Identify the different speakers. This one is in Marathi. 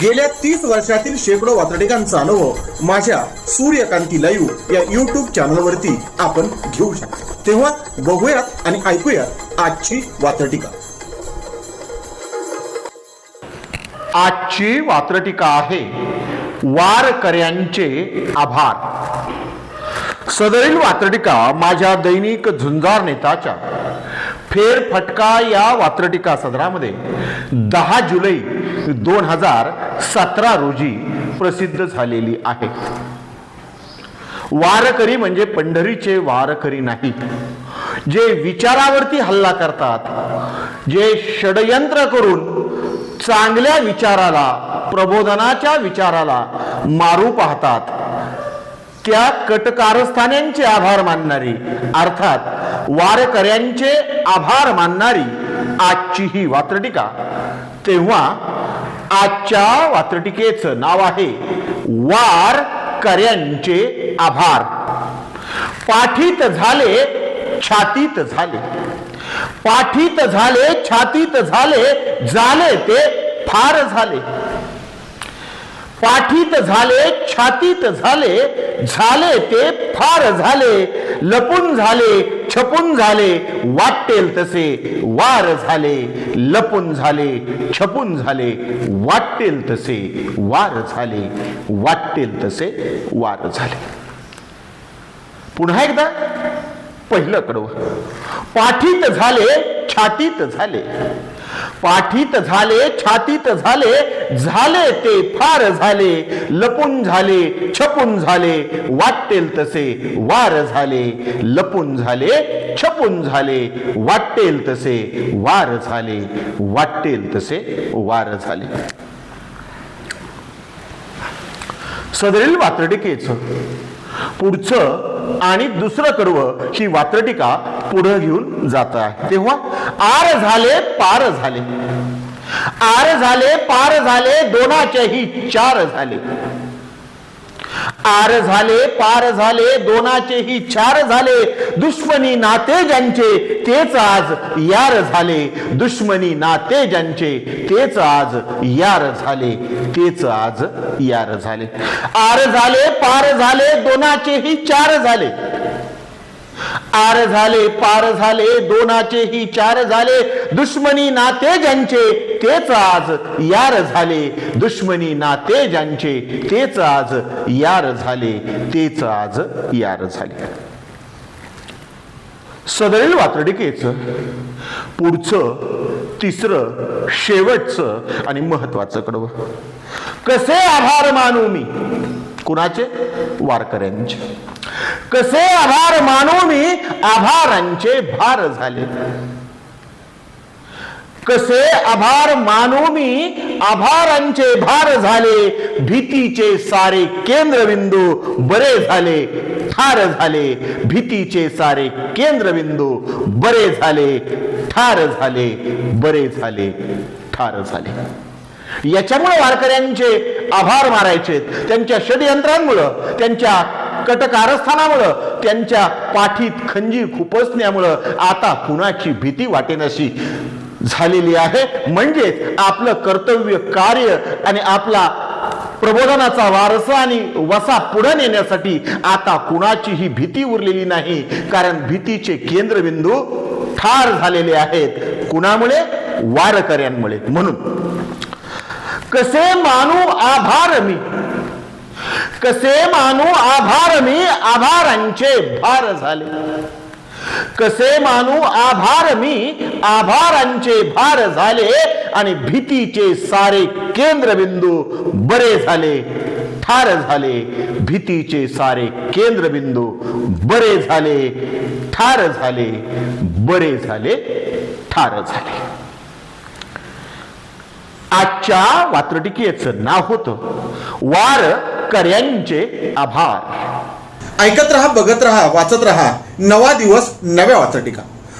Speaker 1: गेल्या तीस वर्षातील शेकडो वातडिकांचा अनुभव माझ्या सूर्यकांती लाईव्ह या युट्यूब चॅनलवरती आपण घेऊ शकतो. तेव्हा बघूयात आणि ऐकूयात आजची वातटिका
Speaker 2: आजची वात्रटिका आहे वारकऱ्यांचे आभार. सदरील वात्रटिका माझ्या दैनिक झुंजार नेताच्या फेरफटका या वात्रटिका सदरामध्ये दहा जुलै दोन हजार सतरा रोजी प्रसिद्ध झालेली आहे. वारकरी म्हणजे पंढरीचे वारकरी नाहीत जे विचारावरती हल्ला करतात जे षडयंत्र करून चांगल्या विचाराला प्रबोधनाच्या विचाराला मारू पाहतात त्या कटकारस्थान्यांचे आभार मानणारी अर्थात वारकऱ्यांचे आभार मानणारी आजची ही वात्रटिका. तेव्हा आजच्या वात्रटिकेचं नाव आहे वार कर्यांचे आभार. पाठीत झाले छातीत झाले. पाठीत झाले छातीत झाले झाले ते फार झाले. पाठीत झाले छातीत झाले झाले ते फार झाले लपून झाले छपून झाले वाटेल तसे वार झाले लपून झाले छपून झाले वाटेल तसे वार झाले वाटेल तसे वार झाले. पुन्हा एकदा पहिलं कडवं. पाठीत झाले छातीत झाले. पाठीत झाले छातीत झाले झाले ते फार झाले लपून झाले छपून झाले वाटेल तसे वार झाले लपून झाले छपून झाले वाटेल तसे वार झाले वाटेल तसे वार झाले. सदरील वात्रटिकेच पुढचं आणि दुसरं कडवं ही वात्रटिका पुढं घेऊन जात आहे. तेव्हा आर झाले पार झाले. आर झाले पार झाले दोनाचेही चार झाले. आर झाले पार झाले दोनाचेही चार झाले. दुश्मनी नाते ज्यांचे तेच आज यार झाले. दुश्मनी नाते ज्यांचे तेच आज यार झाले. तेच आज यार झाले. आर झाले पार झाले दोनाचेही चार झाले. आर झाले पार झाले दोनाचेही चार झाले. दुश्मनी नाते ज्यांचे तेच आज यार झाले. दुश्मनी नाते ज्यांचे तेच आज यार झाले. तेच आज यार झाले. सदरील वातडिकेचं पुढचं तिसरं शेवटचं आणि महत्वाचं कडवं. कसे आभार मानू मी? कुणाचे? वारकऱ्यांचे. कसे आभार मानू मी? आभारांचे भार झाले. कसे आभार मानू मी? आभारांचे भार झाले. भीतीचे सारे केंद्रबिंदू बरे झाले ठार झाले. भीतीचे सारे केंद्रबिंदू बरे झाले ठार झाले बरे झाले ठार झाले. याच्यामुळे वारकऱ्यांचे आभार मारायचे त्यांच्या षडयंत्रांमुळं त्यांच्या कटकारस्थानामुळं त्यांच्या पाठीत खंजी खुपसण्यामुळं आता कुणाची भीती वाटेनशी झालेली आहे. म्हणजेच आपलं कर्तव्य कार्य आणि आपला प्रबोधनाचा वारसा आणि वसा पुढे नेण्यासाठी आता कुणाचीही भीती उरलेली नाही. कारण भीतीचे केंद्रबिंदू ठार झालेले आहेत. कुणामुळे वारकऱ्यांमुळे. म्हणून कसे मानू आभार मी? कसे मानू आभार मी आभारांचे भार झाले? कसे मानू आभार मी आभारांचे भार झाले आणि भीतीचे सारे केंद्रबिंदू बरे झाले ठार झाले भीतीचे सारे केंद्रबिंदू बरे झाले ठार झाले बरे झाले ठार झाले. आजच्या वात्रटिकेचं नाव होतं वार कर्यांचे आभार.
Speaker 1: ऐकत रहा बघत रहा वाचत रहा. नवा दिवस नव्या वाचटिका.